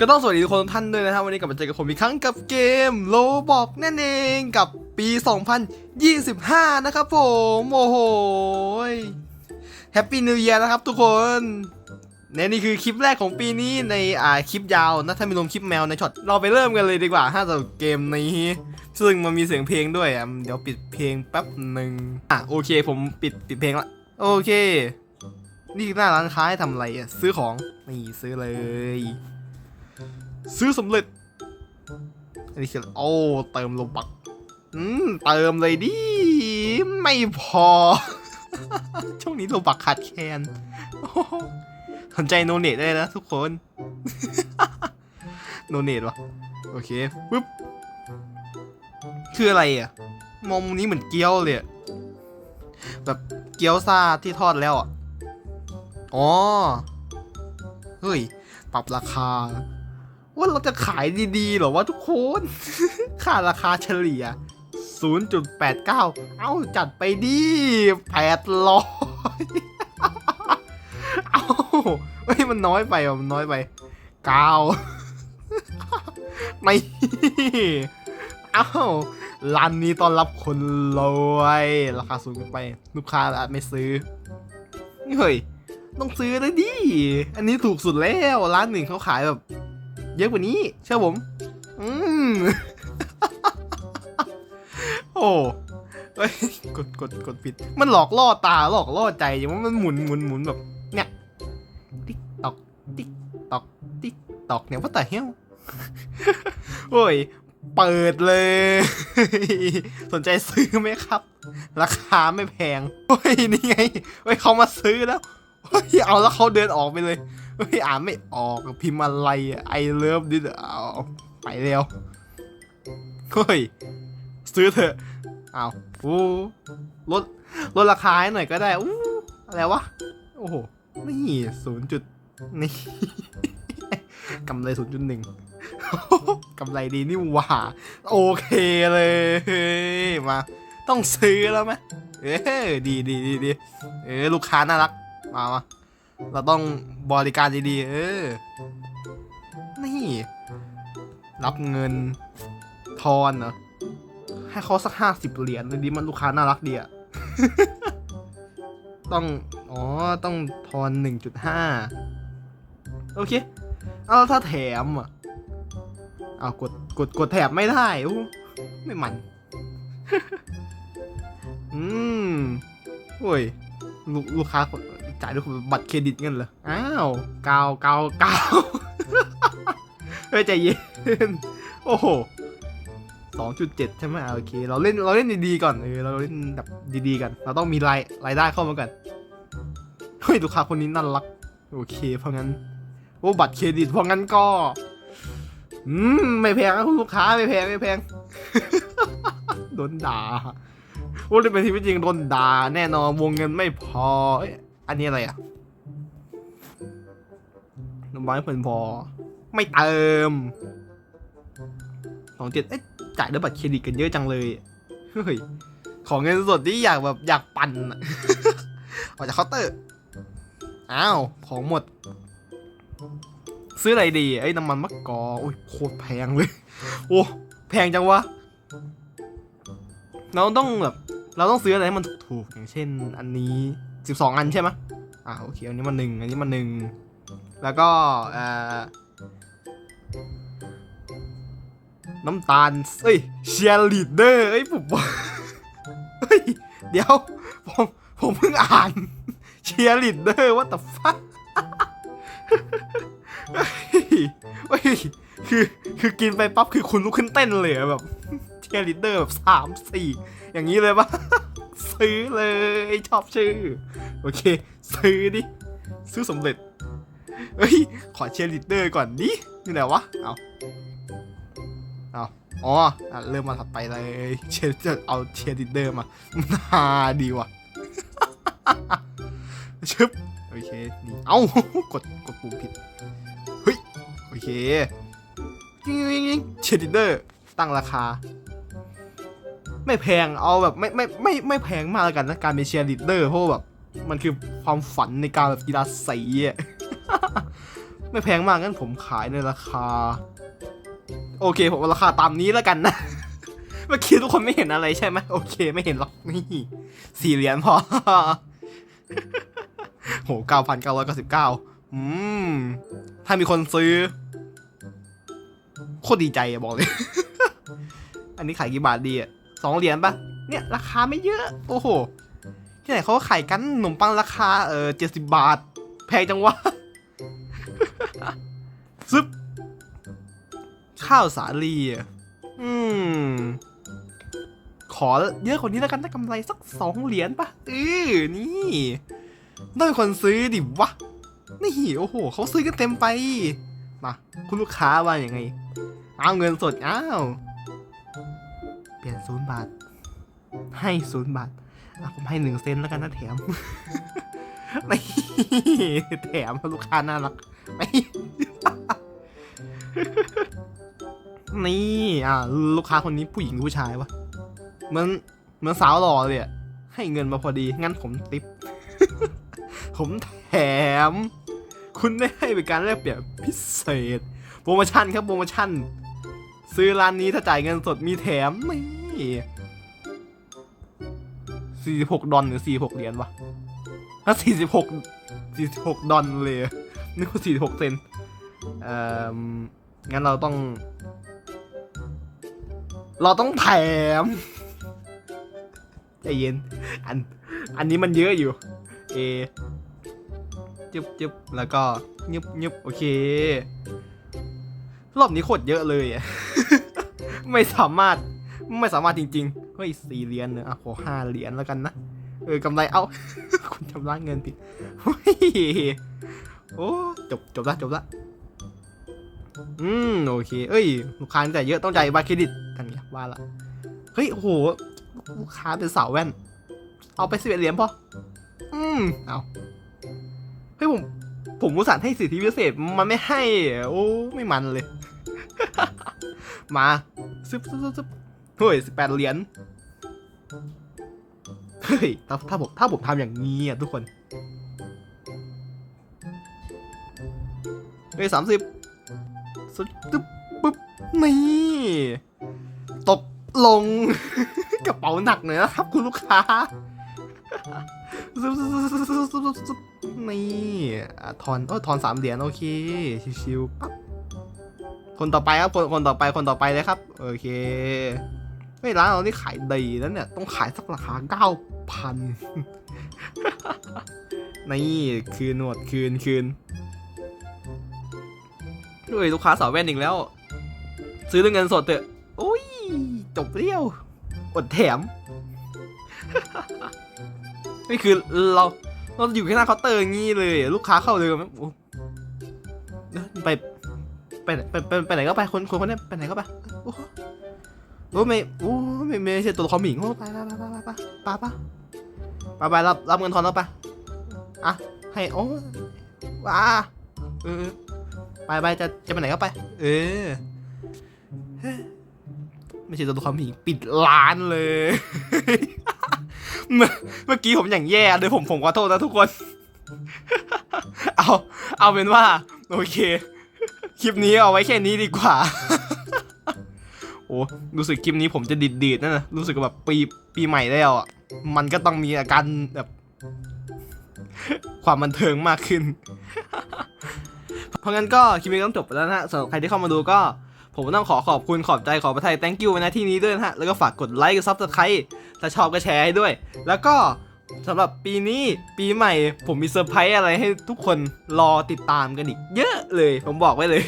ก็ต้องสวัสดีทุกคนทุกท่านด้วยนะครับวันนี้กลับมาเจอกับผมอีกครั้งกับเกมโลบอกนั่นเองกับปี 2025 นะครับผมโอ้โหแฮปปี้นิว e ย r นะครับทุกคนและนี่คือคลิปแรกของปีนี้ในอ่าคลิปยาวนะถ้าม่รวมคลิปแมวในช็อตเราไปเริ่มกันเลยดีกว่าถ้าสำหรับเกมนี้ซึ่งมันมีเสียงเพลงด้วยอะเดี๋ยวปิดเพลงแป๊บหนึ่งอะโอเคผมปิดปิดเพลงละโอเค นี่หน้าร้านค้าให้ทำอะไรอะซื้อของนี่ซื้อเลย ซื้อสำเร็จ อันนี้คือโอ้เติมโลบักอืมเติมเลยดิ ไม่พอ ช่วงนี้โลบักขาดแคลนโอ้โหสนใจโนเนตได้นะทุกคน โนเนตวะโอเคปึ๊บ คืออะไรอะ มองมุมนี้เหมือนเกี๊ยวเลยแบบเกี๊ยวซาที่ทอดแล้วอะ อ๋อ เฮ้ย ปรับราคา ว่าเราจะขายดีๆหรอวะทุกคน ค่าราคาเฉลี่ย 0.89 เอ้าจัดไปดิ800 เอ้าเฮ้ยมันน้อยไปอะมันน้อยไปเก้าไม่เอ้าร้านนี้ต้อนรับคนรวยราคาสูงไป ลูกค้าอาจไม่ซื้อเฮ้ยต้องซื้อเลยดิ อันนี้ถูกสุดแล้ว ร้านหนึ่งเขาขายแบบ เยอะกว่านี้ เชื่อผม อืมโอ้เฮ้ยกดกดกดผิด มันหลอกล่อตาหลอกล่อใจอย่างว่ามันหมุนหมุนหมุนแบบเนี่ยติ๊กตอกติ๊กตอกติ๊กตอกเนี่ยว่าแต่เฮ้ยโอ้ยเปิดเลย สนใจซื้อไหมครับ ราคาไม่แพงเฮ้ย นี่ไงเฮ้ยเขามาซื้อแล้วเฮ้ย เอาแล้วเขาเดินออกไปเลย เฮ้ยอ่านไม่ออกพิมพ์อะไรไอเลิฟดิเอาไปเร็วเฮ้ยซื้อเถอะเอาโอ้ลดลดราคาให้หน่อยก็ได้อู้อะไรวะโอ้โหนี่ศูนย์จุดนี่กำไรศูนย์จุดหนึ่งกำไรดีนี่หว่าโอเคเลยมาต้องซื้อแล้วไหมเออดีดีดีดีเออลูกค้าน่ารักมามา เราต้องบริการดีๆ เออ นี่ รับเงินทอนเหรอ ให้เขาสักห้าสิบเหรียญเลยดีมันลูกค้าน่ารักดีอะต้อง อ๋อ ต้องทอนหนึ่งจุดห้าโอเค เอาถ้าแถมอะเอากด กด กดแถบไม่ได้อู้ไม่มัน อืมโอ้ย ลูกลูกค้าคน จ่ายด้วยบัตรเครดิตเงินเหรอ อ้าวกาวกาวกาวเฮ้ยใจเย็น โอ้โหสองจุดเจ็ดใช่ไหมอะโอเค เราเล่นเราเล่นดีๆก่อน เออ เราเล่นแบบดีๆกัน เราต้องมีรายรายได้เข้ามาก่อน เฮ้ย ลูกค้าคนนี้น่ารัก โอเค เพราะงั้น โอ้ บัตรเครดิต เพราะงั้นก็ อืม ไม่แพงนะคุณลูกค้า ไม่แพง ไม่แพง โดนด่า โอ้เล่นเป็นทีวิตจริงโดนด่าแน่นอน วงเงินไม่พอเอันนี้อะไรอะน้ำไม้เพิ่นพอ ไม่เติมสองเจ็ดเอ๊ะจ่ายด้วยบัตรเครดิตกันเยอะจังเลยเฮ้ยของเงินสดที่อยากแบบอยากปั่นออกจากเคาน์เตอร์อ้าวของหมด ซื้ออะไรดีไอ้น้ำมันมะกอกโอ้ยโคตรแพงเลย โอ้แพงจังวะเราต้องแบบ เราต้องซื้ออะไรให้มันถูกๆอย่างเช่น อันนี้สิบสองอันใช่ไหมอ่าโอเค อันนี้มันหนึ่งอันนี้มันหนึ่งแล้วก็เอ่อน้ำตาล เอ้ยเชียร์ลีดเดอร์ เอ้ยผมเฮ้ย เดี๋ยว ผม ผมเพิ่งอ่านเชียร์ลีดเดอร์ว่าแต่ฟักเฮ้ยเฮ้ยคือ คือกินไปปั๊บคือคุณลุกขึ้นเต้นเลยแบบ เชียร์ลีดเดอร์แบบสามสี่อย่างนี้เลยปะซื้อเลยชอบชื่อ โอเค ซื้อดิ ซื้อสำเร็จ เฮ้ย ขอเชียร์ลีดเดอร์ก่อนดินี่ไหนวะ เอาเอาอ๋อเริ่มมาถัดไปเลยเชียร์จะเอาเชียร์ลีดเดอร์มานฮาดีว่ะชึบโอเค นี่ เอ้ากด กดปุ่มผิด เฮ้ย โอเคยิงๆๆเชียร์ลีดเดอร์ ตั้งราคา ไม่แพงเอาแบบไม่ไม่ไม่ไม่แพงมากแล้วกันนะการเป็นเชียร์ลีดเดอร์เพราะแบบมันคือความฝันในการแบบกีฬาสีอะไม่แพงมากงั้นผมขายในราคา โอเคผมราคาตามนี้แล้วกันนะเมื่อกี้ทุกคนไม่เห็นอะไรใช่ไหมโอเค ไม่เห็นหรอกนี่สี่เหรียญพอโหเก้าพันเก้าร้อยเก้าสิบเก้าอืมถ้ามีคนซื้อโคตรดีใจอะบอกเลย อันนี้ขายกี่บาทดีอะ สองเหรียญปะเนี่ยราคาไม่เยอะ โอ้โห ที่ไหนเขาขายกันขนมปังราคาเออเจ็ดสิบบาท แพงจังวะซึบข้าวสาลีอืม ขอเยอะกว่านี้แล้วกันได้กำไรสักสองเหรียญปะเออนี่ได้คนซื้อดิวะ นี่โอ้โหเขาซื้อกันเต็มไป มา คุณลูกค้าว่าอย่างไง เอาเงินสดอ้าว ลี่ยนศูนย์บาท ให้ศูนย์บาทอะผมให้หนึ่งเซนแล้วกันนะแถมไม่แถมลูกค้าน่ารักไม่นี่อ่าลูกค้าคนนี้ผู้หญิงผู้ชายวะเหมือนเหมือนสาวหล่อเลยอะให้เงินมาพอดี งั้นผมติป ผมแถม คุณได้ให้เป็นการแลกเปลี่ยนพิเศษ โปรโมชั่นครับโปรโมชั่น ซื้อร้านนี้ถ้าจ่ายเงินสดมีแถมนี่ สี่สิบหกดอลหรือสี่หกเหรียญวะถ้าสี่สิบหกสี่สิบหกดอลเลยนึกว่าสี่สิบหกเซนเอ่องั้นเราต้อง เราต้องแถมใจเย็น อัน อันนี้มันเยอะอยู่ เอจึบจึบแล้วก็ยึบยึบโอเค รอบนี้โคตรเยอะเลยอะไม่สามารถ ไม่สามารถจริงๆเฮ้ยสี่เหรียญเนอะอะขอห้าเหรียญแล้วกันนะ เออกำไรเอา คุณชำระเงินผิดเฮ้ยโอ้จบจบละจบละอืมโอเค เอ้ยลูกค้าแต่ายเยอะต้องจ่ายบัตรเครดิตกันไงว่าละเฮ้ยโหลูกค้าเป็นสาวแว่น เอาไปสิบเอ็ดเหรียญพออืมเอาเฮ้ยผมผมอุตส่าห์ให้สิทธิพิเศษมันไม่ให้อะโอ้ไม่มันเลย มาซึบซึบซึบซึบ เฮ้ยสิบแปดเหรียญเฮ้ยถ้าถ้าผมถ้าผมทำอย่างนี้อะทุกคนเฮ้ยสามสิบสุดตึ๊บปุ๊บนี่ตกลง กระเป๋าหนักหน่อยนะครับคุณลูกค้าซึบซึบซึบซึบซึบซึบซึบนี่ทอนเออทอนสามเหรียญโอเค ชิวๆปั๊บคนต่อไปครับ คนคนต่อไปคนต่อไปเลยครับ โอเค เฮ้ยร้านเรานี่ขายดีแล้วเนี่ย ต้องขายสักราคาเก้าพันนี่คืนหนวดคืนคืนด้วยลูกค้าสาวแว่นอีกแล้ว ซื้อด้วยเงินสดเถอะโอ้ยจบเรียวอดแถมนี่คือเราเราอยู่แค่หน้าเคาน์เตอร์งี้เลย ลูกค้าเข้าเลยไปไปไปไปไหนก็ไปคนคนคนนี้ไปไหนก็ไป อ้โอ้ไม่โอ้ไม่ไม่ใช่ตัวละครหมิงโอ้ไปไปไปไปไปไปไปไปไปรับรับเงินทอนแล้วไปอะให้โอ้ว้าเออไปไปจะจะไปไหนก็ไป เออเฮ้ยไม่ใช่ตัวละครหมิงปิดร้านเลย เมื่อกี้ผมอย่างแย่เลยผมผมขอโทษนะทุกคน เอาเอาเป็นว่า โอเค คลิปนี้เอาไว้แค่นี้ดีกว่า โอ้รู้สึกคลิปนี้ผมจะดิดดีดๆนั่นนะรู้สึกแบบปีปีใหม่แล้วอะมันก็ต้องมีอาการแบบ ความบันเทิงมากขึ้น เพราะงั้นก็คลิปนี้ต้องจบไปแล้วนะฮะสำหรับใครที่เข้ามาดูก็ ผมต้องขอขอบคุณขอบใจขอประทาย thank you ไว้นะที่นี้ด้วยนะฮะ แล้วก็ฝากกดไลค์กด subscribe ถ้าชอบก็แชร์ให้ด้วย แล้วก็สำหรับปีนี้ปีใหม่ ผมมีเซอร์ไพรส์อะไรให้ทุกคนรอติดตามกันอีก เยอะเลย ผมบอกไว้เลย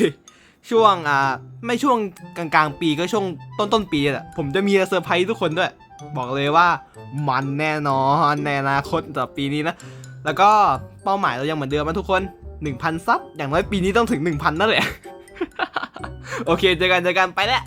ช่วงอ่าไม่ช่วงกลาง ๆ ปีก็ช่วงต้นต้นๆปีแหละผมจะมีเซอร์ไพรส์ทุกคนด้วย บอกเลยว่ามันแน่นอนในอนาคตต่อปีนี้นะ แล้วก็เป้าหมายเรายังเหมือนเดิมนะทุกคน 1,000 ซับอย่างน้อยปีนี้ต้องถึง 1,000นั่นแหละ โอเคเจอกันเจอกันไปแล้ว